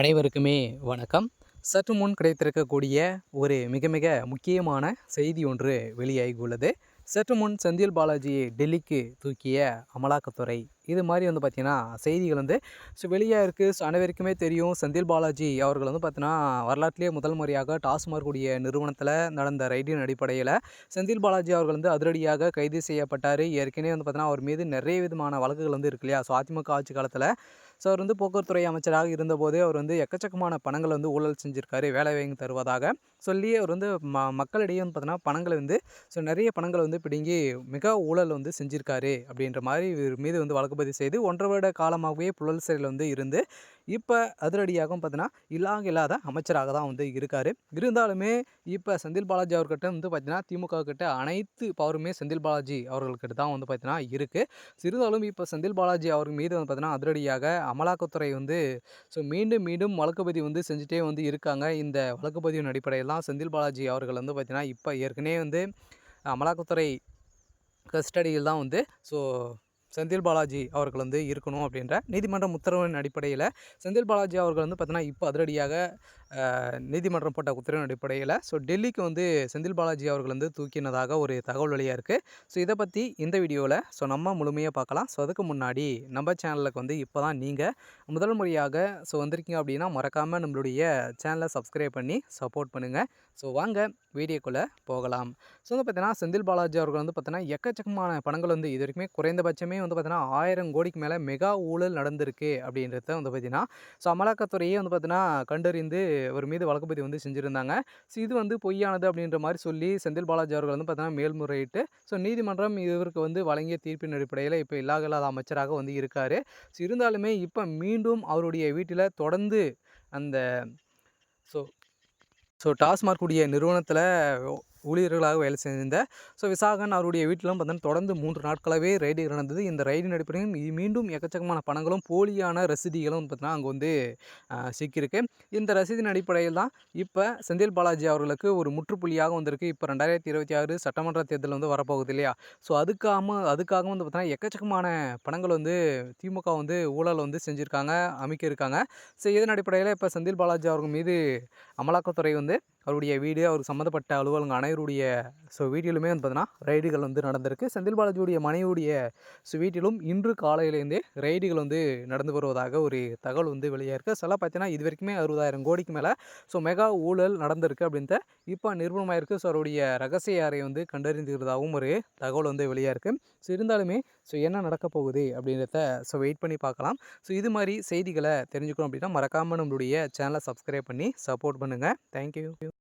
அனைவருக்குமே வணக்கம். சற்று முன் கிடைத்திருக்கக்கூடிய ஒரு மிக மிக முக்கியமான செய்தி ஒன்று வெளியாகி உள்ளது சற்று முன் செந்தில் பாலாஜியை டெல்லிக்கு தூக்கிய அமலாக்கத்துறை. இது மாதிரி வந்து பார்த்திங்கன்னா செய்திகள் வந்து ஸோ வெளியாக இருக்குது ஸோ அனைவருக்குமே தெரியும். செந்தில் பாலாஜி அவர்கள் வந்து பார்த்தீங்கன்னா வரலாற்றிலேயே முதல் முறையாக டாஸ்மாக் கூடிய நிறுவனத்தில் நடந்த ரைடின் அடிப்படையில் செந்தில் பாலாஜி அவர்கள் வந்து அதிரடியாக கைது செய்யப்பட்டார். ஏற்கனவே வந்து பார்த்தீங்கன்னா அவர் மீது நிறைய விதமான வழக்குகள் வந்து இருக்கு இல்லையா? ஸோ அதிமுக ஆட்சி காலத்தில் ஸோ அவர் வந்து போக்குவரத்துறை அமைச்சராக இருந்தபோதே அவர் வந்து எக்கச்சக்கமான பணங்களை வந்து ஊழல் செஞ்சுருக்காரு வேலை வாங்கி தருவதாக சொல்லி அவர் வந்து ம மக்களிடையே வந்து பார்த்தீங்கன்னா பணங்களை வந்து ஸோ நிறைய பணங்களை வந்து பிடுங்கி மிக ஊழல் வந்து செஞ்சுருக்காரு அப்படின்ற மாதிரி இவர் மீது வந்து வழக்கு பதிவு செய்து ஒன்றரை வருட காலமாகவே புழல் சிறையில் வந்து இருந்து இப்போ அதிரடியாகவும் பார்த்தீங்கன்னா இல்லாங்க இல்லாத அமைச்சராக தான் வந்து இருக்கார். இருந்தாலுமே இப்போ செந்தில் பாலாஜி அவர்கிட்ட வந்து பார்த்தீங்கன்னா திமுக கிட்ட அனைத்து பவருமே செந்தில் பாலாஜி அவர்கள்கிட்ட தான் வந்து பார்த்தீங்கன்னா இருக்குது இருந்தாலும் இப்போ செந்தில் பாலாஜி அவர் மீது வந்து பார்த்தீங்கன்னா அதிரடியாக அமலாக்கத்துறை வந்து ஸோ மீண்டும் மீண்டும் வழக்குப்பதிவு வந்து செஞ்சுட்டே வந்து இருக்காங்க. இந்த வழக்குப்பதிவின் அடிப்படையில் தான் செந்தில் பாலாஜி அவர்கள் வந்து பார்த்திங்கன்னா இப்போ ஏற்கனவே வந்து அமலாக்கத்துறை கஸ்டடியில் தான் வந்து ஸோ செந்தில் பாலாஜி அவர்கள் வந்து இருக்கணும் அப்படின்ற நீதிமன்றம் உத்தரவின் அடிப்படையில் செந்தில் பாலாஜி அவர்கள் வந்து பார்த்தீங்கன்னா இப்போ அதிரடியாக நீதிமன்றம் போட்ட உத்தரவின் அடிப்படையில் ஸோ டெல்லிக்கு வந்து செந்தில் பாலாஜி அவர்கள் வந்து தூக்கினதாக ஒரு தகவல் வழியாக இருக்குது ஸோ இதை பற்றி இந்த வீடியோவில் ஸோ நம்ம முழுமையாக பார்க்கலாம் ஸோ அதுக்கு முன்னாடி நம்ம சேனலுக்கு வந்து இப்போ தான் நீங்கள் முதல் முறையாக ஸோ வந்திருக்கீங்க அப்படின்னா மறக்காமல் நம்மளுடைய சேனலை சப்ஸ்கிரைப் பண்ணி சப்போர்ட் பண்ணுங்கள் ஸோ வாங்க வீடியோக்குள்ளே போகலாம். ஸோ வந்து பார்த்தீங்கன்னா செந்தில் பாலாஜி அவர்கள் வந்து பார்த்தீங்கன்னா எக்கச்சக்கமான பணங்கள் வந்து இது வரைக்குமே குறைந்தபட்சமே வந்து பார்த்தீங்கன்னா ஆயிரம் கோடிக்கு மேலே மெகா ஊழல் நடந்திருக்கு அப்படின்றத வந்து பார்த்தீங்கன்னா ஸோ அமலாக்கத்துறையே வந்து பார்த்தீங்கன்னா கண்டறிந்து ஒரு மீது வழக்கு பதிவு வந்து செஞ்சுருந்தாங்க. ஸோ இது வந்து பொய்யானது அப்படின்ற மாதிரி சொல்லி செந்தில் பாலாஜி அவர்கள் வந்து பார்த்தீங்கன்னா மேல்முறையிட்டு. ஸோ நீதிமன்றம் இவருக்கு வந்து வழங்கிய தீர்ப்பின் அடிப்படையில் இப்போ இல்லாத அமைச்சராக வந்து இருக்கார். ஸோ இருந்தாலுமே இப்போ மீண்டும் அவருடைய வீட்டில் தொடர்ந்து அந்த ஸோ ஸோ டாஸ்மாக் உடைய நிறுவனத்தில் ஊழியர்களாக வேலை செய்திருந்த. ஸோ விசாகன் அவருடைய வீட்டிலும் பார்த்தீங்கன்னா தொடர்ந்து மூன்று நாட்களாகவே ரைடு நடந்தது. இந்த ரைடின் அடிப்படையும் மீண்டும் எக்கச்சக்கமான பணங்களும் போலியான ரசீதிகளும் பார்த்தீங்கன்னா அங்கே வந்து சிக்கியிருக்கு. இந்த ரசீதின் அடிப்படையில் தான் இப்போ செந்தில் பாலாஜி அவர்களுக்கு ஒரு முற்றுப்புள்ளியாக வந்திருக்கு. இப்போ ரெண்டாயிரத்தி இருபத்தி ஆறு சட்டமன்ற தேர்தல் வந்து வரப்போகுது இல்லையா? ஸோ அதுக்காக அதுக்காக வந்து பார்த்தீங்கன்னா எக்கச்சக்கமான பணங்கள் வந்து திமுக வந்து ஊழல் வந்து செஞ்சுருக்காங்க அமைக்க இருக்காங்க ஸோ இதன் அடிப்படையில் இப்போ செந்தில் பாலாஜி அவர்கள் மீது அமலாக்கத்துறை வந்து அவருடைய வீடு அவருக்கு சம்மந்தப்பட்ட அலுவலகங்கள் அனைவருடைய ஸோ வீட்டிலுமே வந்து பார்த்தீங்கன்னா ரைடுகள் வந்து நடந்திருக்கு. செந்தில் பாலாஜியுடைய மனைவியுடைய ஸோ வீட்டிலும் இன்று காலையிலேருந்தே ரைடுகள் வந்து நடந்து வருவதாக ஒரு தகவல் வந்து வெளியாக இருக்குது சில பார்த்தீங்கன்னா இது வரைக்குமே அறுபதாயிரம் கோடிக்கு மேலே. ஸோ மெகா ஊழல் நடந்திருக்கு அப்படின்ட்டு இப்போ நிறுவனமாயிருக்கு ஸோ அவருடைய ரகசிய அறை வந்து கண்டறிந்துகிறதாகவும் ஒரு தகவல் வந்து வெளியாக இருக்குது ஸோ இருந்தாலுமே ஸோ என்ன நடக்க போகுது அப்படின்றத ஸோ வெயிட் பண்ணி பார்க்கலாம். ஸோ இது மாதிரி செய்திகளை தெரிஞ்சுக்கணும் அப்படின்னா மறக்காமல் நம்மளுடைய சேனலை சப்ஸ்கிரைப் பண்ணி சப்போர்ட் பண்ணுங்கள் தேங்க்யூ.